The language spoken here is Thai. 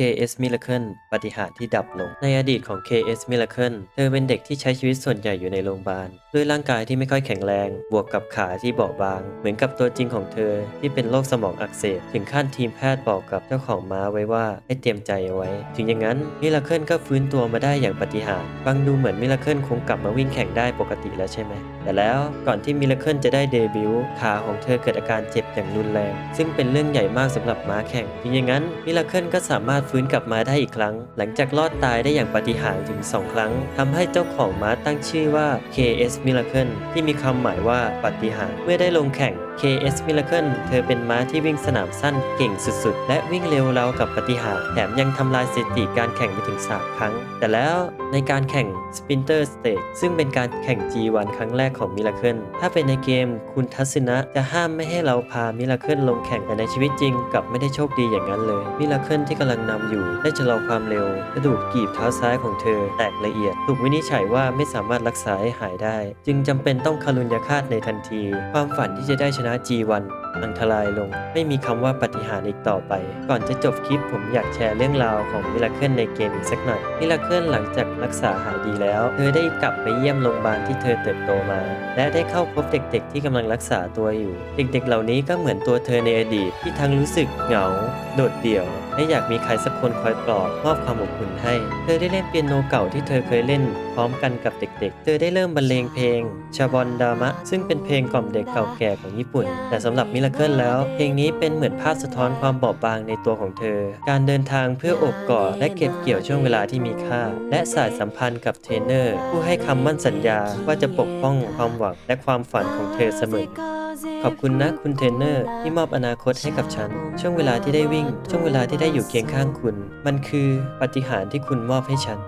KS Miracle ปฏิหารที่ดับลง ในอดีตของ KS Miracle เธอเป็นเด็กที่ใช้ชีวิตส่วนใหญ่อยู่ในโรงพยาบาล ด้วยร่างกายที่ไม่ค่อยแข็งแรง บวกกับขาที่เบอบาง เหมือนกับตัวจริงของเธอที่เป็นโรคสมองอักเสบ ถึงขั้นทีมแพทย์บอกกับเจ้าของม้าไว้ว่าให้เตรียมใจเอาไว้ ถึงอย่างนั้นมิราเคิลก็ฟื้นตัวมาได้อย่างปฏิหารฟังดูเหมือนมิราเคิลคงกลับมาวิ่งแข่งได้ปกติแล้วใช่ไหม แต่แล้วก่อนที่มิราเคิลจะได้เดบิวต์ขาของเธอเกิดอาการเจ็บอย่างรุนแรง ซึ่งเป็นเรื่องใหญ่มากสำหรับม้าแข่ง ถึงอย่างนั้นมิราเคิลก็สามารถฟื้นกลับมาได้อีกครั้ง หลังจากรอดตายได้อย่างปาฏิหาริย์ถึง 2 ครั้งทำให้เจ้าของม้าตั้งชื่อว่า KS Miracle ที่มีคำหมายว่าปาฏิหาริย์เมื่อได้ลงแข่ง KS Miracle เธอเป็นม้าที่วิ่งสนามสั้นเก่งสุดๆ และวิ่งเร็วราวกับปาฏิหาริย์แถมยังทำลายสถิติการแข่งไปถึง 3 ครั้ง แต่แล้วในการแข่ง Sprinter Stage ซึ่งเป็นการแข่ง G1 ครั้งแรกของ Miracle ถ้าเป็นในเกมคุณทัศนะจะห้ามไม่ให้เราพา Miracle ลงแข่งแต่ในชีวิตจริงกับไม่ได้โชคดีอย่างนั้นเลย Miracle ที่กำลังนำอยู่ ได้ชะลอความเร็วกระดูกกีบเท้าซ้ายของเธอ แตกละเอียด ถูกวินิจฉัยว่าไม่สามารถรักษาให้หายได้ จึงจำเป็นต้องคารุญยาฆาตในทันที ความฝันที่จะได้ชนะ G1 พังทลายลง ไม่มีคำว่าปฏิหารอีกต่อไป ก่อนจะจบคลิปผมอยากแชร์เรื่องราวของมิราเคิลในเกมอีกสักหน่อย มิราเคิลหลังจากรักษาหายดีแล้ว เธอได้กลับไปเยี่ยมโรงพยาบาลที่เธอเติบโตมา และได้เข้าพบเด็กๆ ที่กำลังรักษาตัวอยู่ เด็กๆ เหล่านี้ก็เหมือนตัวเธอในอดีตที่ทั้งรู้สึกเหงา โดดเดี่ยว และอยากมีใครสักคนคอยปลอบมอบความอบอุ่นให้ เธอได้เล่นเปียโนเก่าที่เธอเคยเล่น พร้อมกันกับเด็กๆ เธอได้เริ่มบรรเลงเพลงชาบอนดามะ ซึ่งเป็นเพลงกล่อมเด็กเก่าแก่ของญี่ปุ่น แต่สำหรับมิราเคิลแล้ว เพลงนี้เป็นเหมือนภาพสะท้อนความบอบบางในตัวของเธอ การเดินทางเพื่ออบกอดและเก็บเกี่ยวช่วงเวลาที่มีค่า และสายสัมพันธ์กับเทรนเนอร์ ผู้ให้คำมั่นสัญญาว่าจะปกป้องความหวังและความฝันของเธอเสมอ ขอบคุณนะคุณเทรนเนอร์ที่มอบอนาคตให้กับฉัน ช่วงเวลาที่ได้วิ่ง ช่วงเวลาที่ได้อยู่เคียงข้างคุณ มันคือปาฏิหารย์ที่คุณมอบให้ฉัน